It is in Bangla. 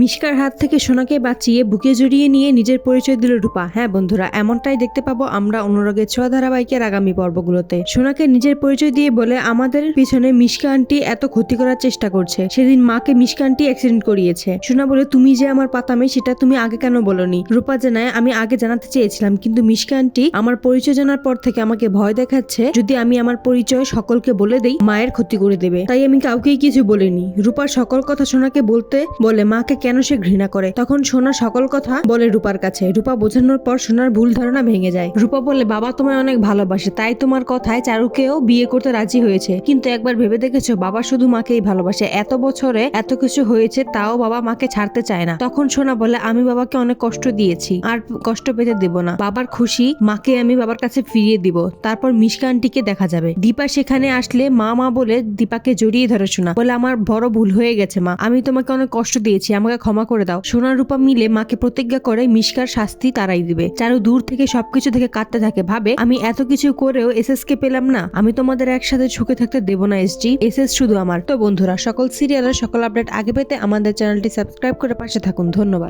মিশকার হাত থেকে সোনাকে বাঁচিয়ে বুকে জড়িয়ে নিয়ে নিজের পরিচয় দিল রূপা। হ্যাঁ বন্ধুরা, এমনটাই দেখতে পাবো আমরা অনুরাগের ছোঁয়া ধারাবাহিকের আগামী পর্বগুলোতে। সোনাকে নিজের পরিচয় দিয়ে বলে, আমাদের পিছনে মিশকা আন্টি এত ক্ষতি করার চেষ্টা করছে। সেদিন মাকে মিশকা আন্টি অ্যাক্সিডেন্ট করিয়েছে সোনা বলে, তুমি যে আমার পাতামে, সেটা তুমি আগে কেন বলনি রূপা জানায়, আমি আগে জানাতে চেয়েছিলাম, কিন্তু মিশকা আন্টি আমার পরিচয় জানার পর থেকে আমাকে ভয় দেখাচ্ছে। যদি আমি আমার পরিচয় সকলকে বলে দেই, মায়ের ক্ষতি করে দেবে। তাই আমি কাউকেই কিছু বলিনি রূপার সকল কথা সোনাকে বলতে বলে, মাকে কেন সে ঘৃণা করে? তখন সোনা সকল কথা বলে রূপার কাছে। রূপা বোঝানোর পর সোনার ভুল ধারণা ভেঙে যায়। রূপা বলে বাবা তোমায় অনেক ভালোবাসে, তাই তোমার কথায় চারুকেও বিয়ে করতে রাজি হয়েছে। কিন্তু একবার ভেবে দেখেছ, বাবা শুধু মাকেই ভালোবাসে। এত বছরে এত কিছু হয়েছে, তাও বাবা মাকে ছাড়তে চায় না। তখন সোনা বলে, আমি বাবাকে অনেক কষ্ট দিয়েছি, আর কষ্ট পেতে দেব না। বাবার খুশি, মাকে আমি বাবার কাছে ফিরিয়ে দিব। তারপর মিশকা আন্টিকে দেখা যাবে। দীপা সেখানে আসলে মা মা বলে, দীপাকে জড়িয়ে ধরে শোনা বলে, আমার বড় ভুল হয়ে গেছে, মা। আমি তোমাকে অনেক কষ্ট দিয়েছি, আমাকে ক্ষমা করে দাও। সোনার রূপা মিলে মাকে প্রতিজ্ঞা করে মিশকার শাস্তি তারাই দিবে। চারু দূর থেকে সবকিছু থেকে কাঁদতে থাকে। ভাবে, আমি এত কিছু করেও এসএসকে পেলাম না। আমি তোমাদের একসাথে ঝুঁকে থাকতে দেবো না এসজি এসএস শুধু আমার। তো বন্ধুরা, সকল সিরিয়ালের সকল আপডেট আগে পেতে আমাদের চ্যানেলটি সাবস্ক্রাইব করে পাশে থাকুন। ধন্যবাদ।